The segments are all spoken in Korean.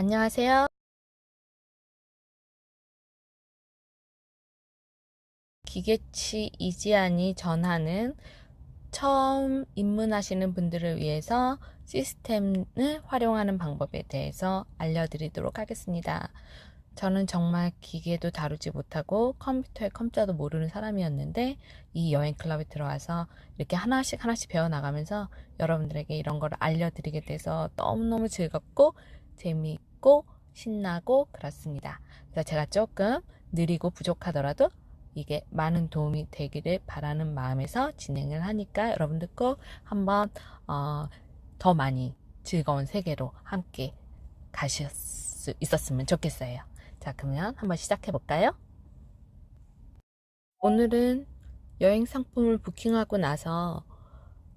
안녕하세요. 기계치 이지안이 전하는 처음 입문하시는 분들을 위해서 시스템을 활용하는 방법에 대해서 알려드리도록 하겠습니다. 저는 정말 기계도 다루지 못하고 컴퓨터에 컴자도 모르는 사람이었는데 이 여행 클럽에 들어와서 이렇게 하나씩 하나씩 배워나가면서 여러분들에게 이런 걸 알려드리게 돼서 너무너무 즐겁고 재미있고 신나고 그렇습니다. 그래서 제가 조금 느리고 부족하더라도 이게 많은 도움이 되기를 바라는 마음에서 진행을 하니까 여러분들 꼭 한번 어, 더 많이 즐거운 세계로 함께 가실 수 있었으면 좋겠어요. 자, 그러면 한번 시작해 볼까요? 오늘은 여행 상품을 부킹하고 나서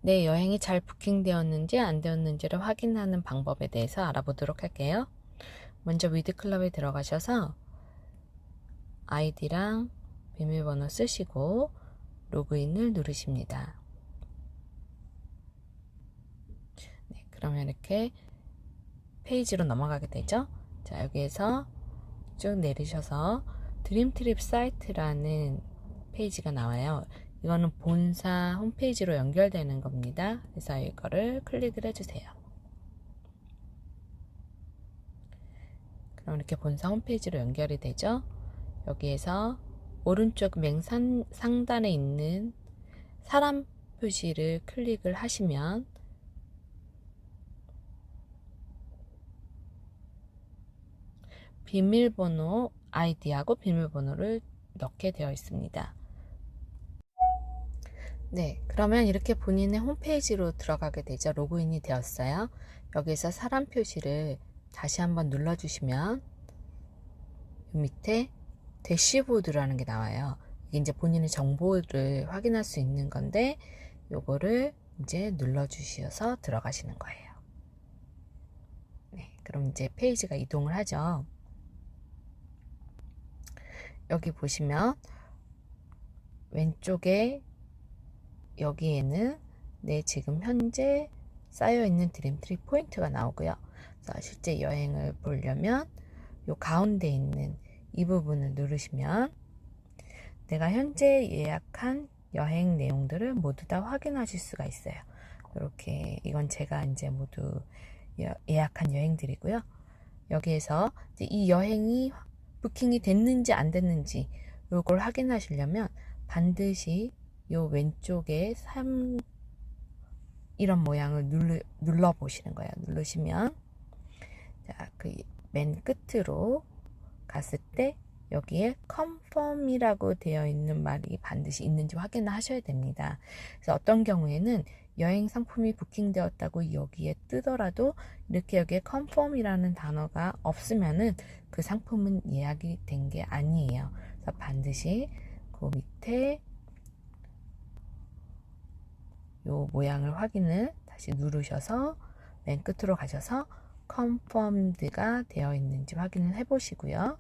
내 여행이 잘 부킹되었는지 안 되었는지를 확인하는 방법에 대해서 알아보도록 할게요. 먼저 위드클럽에 들어가셔서 아이디랑 비밀번호 쓰시고 로그인을 누르십니다. 네, 그러면 이렇게 페이지로 넘어가게 되죠. 자, 여기에서 쭉 내리셔서 드림트립 사이트라는 페이지가 나와요. 이거는 본사 홈페이지로 연결되는 겁니다. 그래서 이거를 클릭을 해주세요. 그럼 이렇게 본사 홈페이지로 연결이 되죠. 여기에서 오른쪽 맨 상단에 있는 사람 표시를 클릭을 하시면 비밀번호 아이디하고 비밀번호를 넣게 되어 있습니다. 네, 그러면 이렇게 본인의 홈페이지로 들어가게 되죠. 로그인이 되었어요. 여기서 사람 표시를 다시 한번 눌러주시면 밑에 대시보드라는 게 나와요. 이게 이제 본인의 정보를 확인할 수 있는 건데 요거를 이제 눌러 주셔서 들어가시는 거예요. 네, 그럼 이제 페이지가 이동을 하죠. 여기 보시면 왼쪽에 여기에는 내 지금 현재 쌓여 있는 드림트리 포인트가 나오고요. 실제 여행을 보려면 요 가운데 있는 이 부분을 누르시면 내가 현재 예약한 여행 내용들을 모두 다 확인하실 수가 있어요. 이렇게 이건 제가 이제 모두 예약한 여행들이고요. 여기에서 이 여행이 부킹이 됐는지 안 됐는지 이걸 확인하시려면 반드시 요 왼쪽에 3 이런 모양을 눌러, 눌러 보시는 거예요. 누르시면 자, 그 맨 끝으로 갔을 때 여기에 confirm이라고 되어 있는 말이 반드시 있는지 확인을 하셔야 됩니다. 그래서 어떤 경우에는 여행 상품이 부킹되었다고 여기에 뜨더라도 이렇게 여기에 confirm이라는 단어가 없으면은 그 상품은 예약이 된 게 아니에요. 그래서 반드시 그 밑에 요 모양을 확인을 다시 누르셔서 맨 끝으로 가셔서 confirmed가 되어 있는지 확인을 해 보시고요.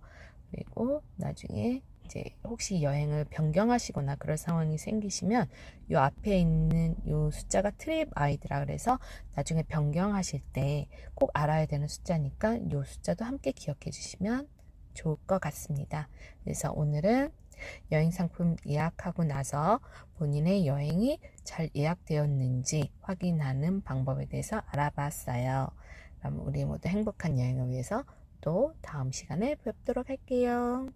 그리고 나중에 이제 혹시 여행을 변경하시거나 그럴 상황이 생기시면 요 앞에 있는 요 숫자가 트립 아이드라 그래서 나중에 변경하실 때 꼭 알아야 되는 숫자니까 요 숫자도 함께 기억해 주시면 좋을 것 같습니다. 그래서 오늘은 여행 상품 예약하고 나서 본인의 여행이 잘 예약되었는지 확인하는 방법에 대해서 알아봤어요. 그럼 우리 모두 행복한 여행을 위해서 또 다음 시간에 뵙도록 할게요.